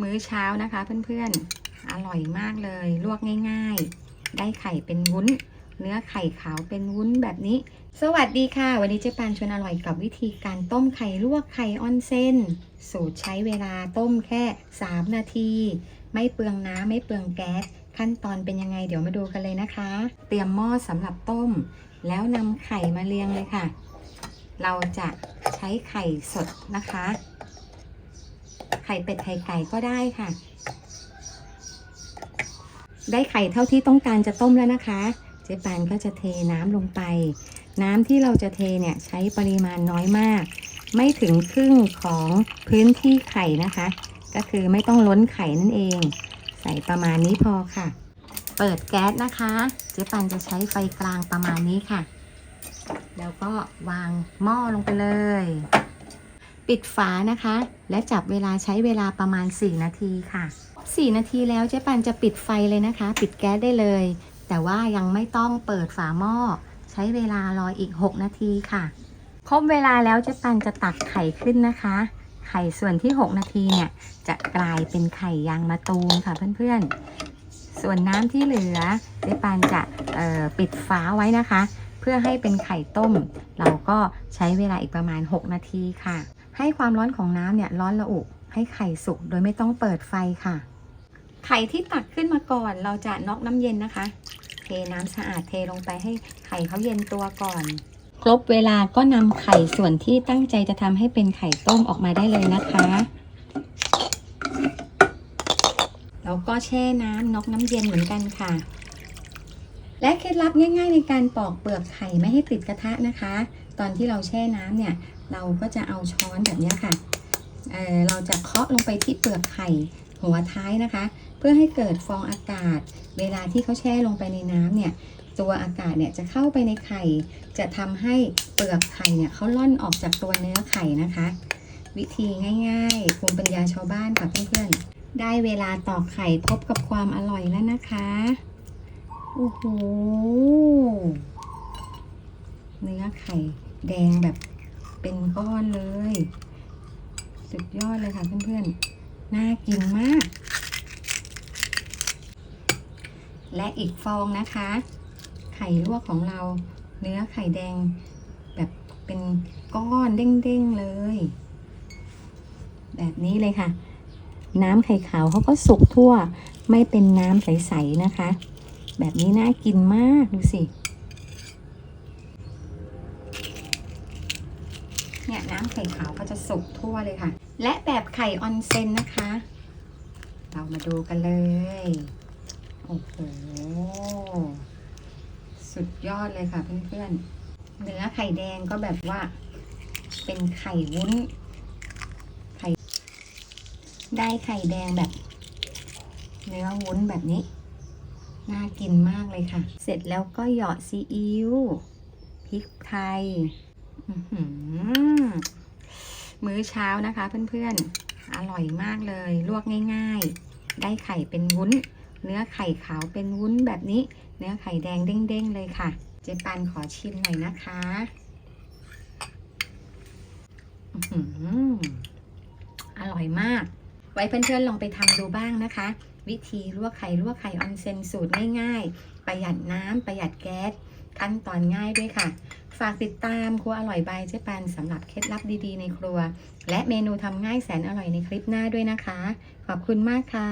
มื้อเช้านะคะเพื่อนๆ อร่อยมากเลย ลวกง่ายๆ ได้ไข่เป็นวุ้น เนื้อไข่ขาวเป็นวุ้นแบบนี้ สวัสดีค่ะ วันนี้เจ๊ปานชวนอร่อยกับวิธีการต้มไข่ลวกไข่ออนเซนสูตรใช้เวลาต้มแค่ 3 นาที ไม่เปลืองน้ำไม่เปลืองแก๊สขั้นตอนเป็นยังไงเดี๋ยวมาดูกันเลยนะคะ เตรียมหม้อสำหรับต้ม แล้วนำไข่มาเรียงเลยค่ะ เราจะใช้ไข่สดนะคะ ไข่เป็ดไข่ไก่ก็ได้ค่ะ ได้ไข่เท่าที่ต้องการจะต้มแล้วนะคะ เจ๊ปานก็จะเทน้ำลงไป น้ำที่เราจะเทเนี่ยใช้ปริมาณน้อยมาก ไม่ถึงครึ่งของพื้นที่ไข่นะคะ ก็คือไม่ต้องล้นไข่นั่นเอง ใส่ประมาณนี้พอค่ะ เปิดแก๊สนะคะ เจ๊ปานจะใช้ไฟกลางประมาณนี้ค่ะ แล้วก็วางหม้อลงไปเลย ปิดฝานะคะ และจับเวลาใช้เวลาประมาณ 4 นาทีค่ะ 4 นาทีแล้วเจ๊ปันจะปิดไฟเลยนะคะ ปิดแก๊สได้เลย แต่ว่ายังไม่ต้องเปิดฝาหม้อ ใช้เวลารออีก 6 นาทีค่ะ ครบเวลาแล้วเจ๊ปันจะตักไข่ขึ้นนะคะ ไข่ส่วนที่ 6 นาทีเนี่ย จะกลายเป็นไข่ยางมะตูมค่ะเพื่อนๆ ส่วนน้ำที่เหลือเจ๊ปันจะปิดฝาไว้นะคะ เพื่อให้เป็นไข่ต้ม เราก็ใช้เวลาอีกประมาณ 6 นาทีค่ะ ให้ความร้อนของน้ำเนี่ยร้อนระอุ ให้ไข่สุกโดยไม่ต้องเปิดไฟค่ะ ไข่ที่ตักขึ้นมาก่อนเราจะน็อกน้ำเย็นนะคะ เทน้ำสะอาดเทลงไปให้ไข่เขาเย็นตัวก่อน ครบเวลาก็นำไข่ส่วนที่ตั้งใจจะทำให้เป็นไข่ต้มออกมาได้เลยนะคะแล้วก็แช่น้ำน็อกน้ำเย็นเหมือนกันค่ะ และเคล็ดลับง่าย ๆ ในการปอกเปลือกไข่ไม่ให้ติดกระทะนะคะ ตอนที่เราแช่น้ำเนี่ยเราก็จะเอาช้อนแบบนี้ค่ะเเราจะเคาะลงไปที่เปลือกไข่หัวท้ายนะคะ เพื่อให้เกิดฟองอากาศ เวลาที่เขาแช่ลงไปในน้ำเนี่ยตัวอากาศเนี่ยจะเข้าไปในไข่ จะทำให้เปลือกไข่เนี่ยเขาล่อนออกจากตัวเนื้อไข่นะคะ วิธีง่ายๆภูมิปัญญาชาวบ้านค่ะเพื่อนๆได้เวลาตอกไข่พบกับความอร่อยแล้วนะคะ โอ้โห เนื้อไข่แดงแบบเป็นก้อนเลย สุดยอดเลยค่ะเพื่อนๆ น่ากินมาก และอีกฟองนะคะ ไข่ลวกของเรา เนื้อไข่แดงแบบเป็นก้อนเด้งๆเลย แบบนี้เลยค่ะ น้ำไข่ขาวเขาก็สุกทั่ว ไม่เป็นน้ำใสๆนะคะ แบบนี้น่ากินมาก ดูสิ เนี่ยน้ำไข่ขาวก็จะสุกทั่วเลยค่ะ และแบบไข่ออนเซนนะคะ เรามาดูกันเลย โอ้โห สุดยอดเลยค่ะเพื่อนๆ เนื้อไข่แดงก็แบบว่า เป็นไข่วุ้น ไข่ ได้ไข่แดงแบบ เนื้อวุ้นแบบนี้ น่ากินมากเลยค่ะ เสร็จแล้วก็หยอดซีอิ๊วพริกไทยมื้อเช้านะคะเพื่อนๆ อร่อยมากเลย ลวกง่ายๆ ได้ไข่เป็นวุ้น เนื้อไข่ขาวเป็นวุ้นแบบนี้ เนื้อไข่แดงเด้งๆเลยค่ะ เจ๊ปันขอชิมหน่อยนะคะอร่อยมาก ไว้เพื่อนๆลองไปทำดูบ้างนะคะ วิธีลวกไข่ลวกไข่ออนเซนสูตรง่ายๆ ประหยัดน้ำประหยัดแก๊สขั้นตอนง่ายด้วยค่ะ ฝากติดตามครัวอร่อยบายเจ๊ปันสำหรับเคล็ดลับดีๆในครัว และเมนูทำง่ายแสนอร่อยในคลิปหน้าด้วยนะคะ ขอบคุณมากค่ะ